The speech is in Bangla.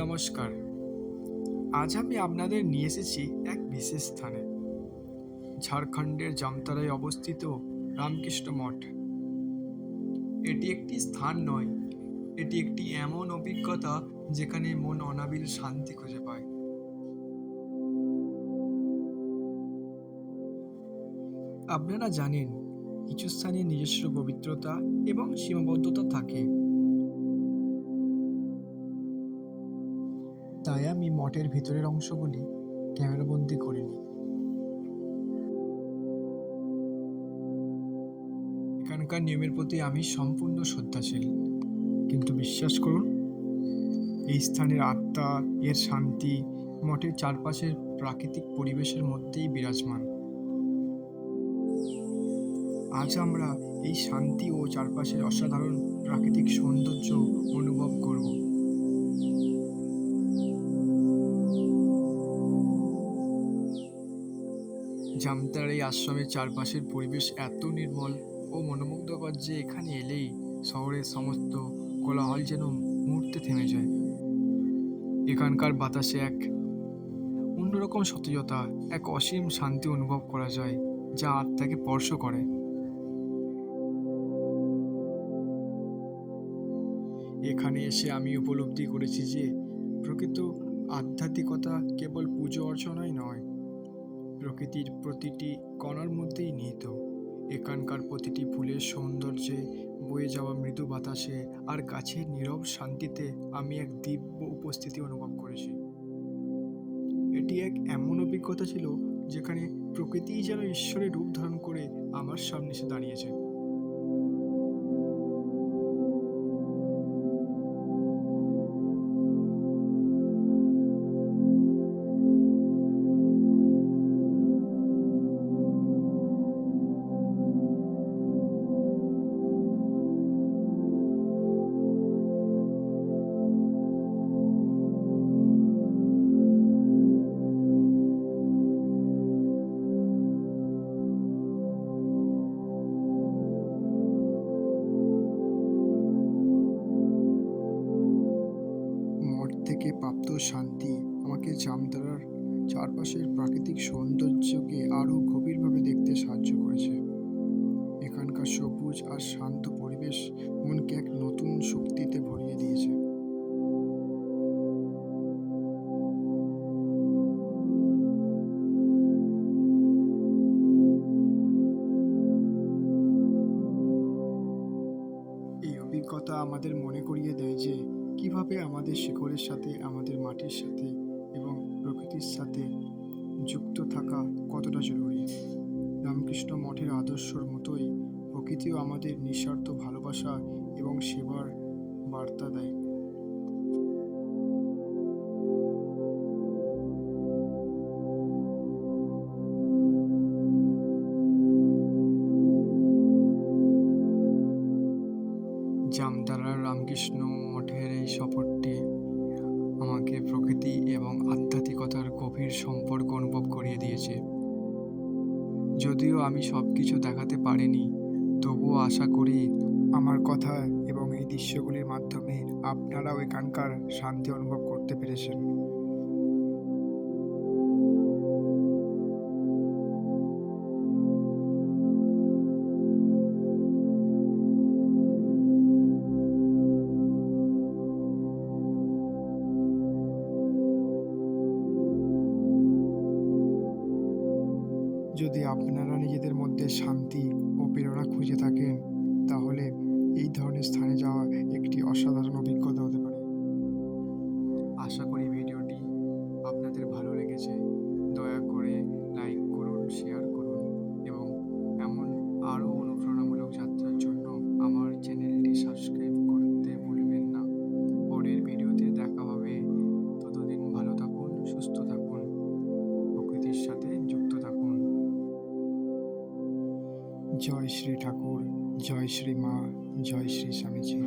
নমস্কার। আজ আমি আপনাদের নিয়ে এসেছি এক বিশেষ স্থানে। ঝাড়খণ্ডের জামতারায় অবস্থিত রামকৃষ্ণ মঠ। এটি একটি স্থান নয়, এটি একটি এমন অভিজ্ঞতা যেখানে মন অনাবিল শান্তি খুঁজে পায়। আপনারা জানেন, কিছু স্থানে নিজস্ব পবিত্রতা এবং সীমাবদ্ধতা থাকে। তাই আমি মঠের ভিতরের অংশগুলি ক্যামেরাবন্দি করিনি। এখানকার নিয়মের প্রতি আমি সম্পূর্ণ শ্রদ্ধাশীল। কিন্তু বিশ্বাস করুন, এই স্থানের আত্মা, এর শান্তি মঠের চারপাশের প্রাকৃতিক পরিবেশের মধ্যেই বিরাজমান। আজ আমরা এই শান্তি ও চারপাশের অসাধারণ প্রাকৃতিক সৌন্দর্য অনুভব করব। জামতার এই আশ্রমের চারপাশের পরিবেশ এত নির্মল ও মনোমুগ্ধকর যে এখানে এলেই শহরের সমস্ত কোলাহল যেন মুহূর্তে থেমে যায়। এখানকার বাতাসে এক অন্যরকম সতেজতা, এক অসীম শান্তি অনুভব করা যায়, যা আত্মাকে স্পর্শ করে। এখানে এসে আমি উপলব্ধি করেছি যে প্রকৃত আধ্যাত্মিকতা কেবল পুজো অর্চনাই নয় প্রকৃতির প্রতিটি কণার মধ্যেই নিহিত। এখানকার প্রতিটি ফুলের সৌন্দর্যে বয়ে যাওয়া মৃদু বাতাসে আর গাছের নীরব শান্তিতে আমি এক দিব্য উপস্থিতি অনুভব করেছি। এটি এক এমন অভিজ্ঞতা ছিল যেখানে প্রকৃতিই যেন ঈশ্বরের রূপ ধারণ করে আমার সামনে এসে দাঁড়িয়েছে। শান্তি। আমাকে জামতারার চারপাশের প্রাকৃতিক সৌন্দর্যকে আরও গভীরভাবে দেখতে সাহায্য করেছে। এখানকার সবুজ আর শান্ত পরিবেশ মনকে এক নতুন শক্তিতে ভরিয়ে দিয়েছে। এই অভিজ্ঞতা আমাদের মনে করিয়ে দেয় যে কীভাবে আমাদের শিকড়ের সাথে, আমাদের মাটির সাথে এবং প্রকৃতির সাথে যুক্ত থাকা কতটা জরুরি? রামকৃষ্ণ মঠের আদর্শর মতোই প্রকৃতিও আমাদের নিঃস্বার্থ ভালোবাসা এবং সেবার বার্তা দেয়। জামতারার রামকৃষ্ণ মঠের এই সফরটি আমাকে প্রকৃতি এবং আধ্যাত্মিকতার গভীর সম্পর্ক অনুভব করিয়ে দিয়েছে। যদিও আমি সব কিছু দেখাতে পারিনি, তবুও আশা করি আমার কথা এবং এই দৃশ্যগুলির মাধ্যমে আপনারাও এখানকার শান্তি অনুভব করতে পেরেছেন। যদি আপনারা নিজেদের মধ্যে শান্তি ও প্রেরণা খুঁজে থাকেন, তাহলে এই ধরনের স্থানে যাওয়া একটি অসাধারণ অভিজ্ঞতা। শ্রী ঠাকুর জয় শ্রী মা জয় শ্রী স্বামীজি।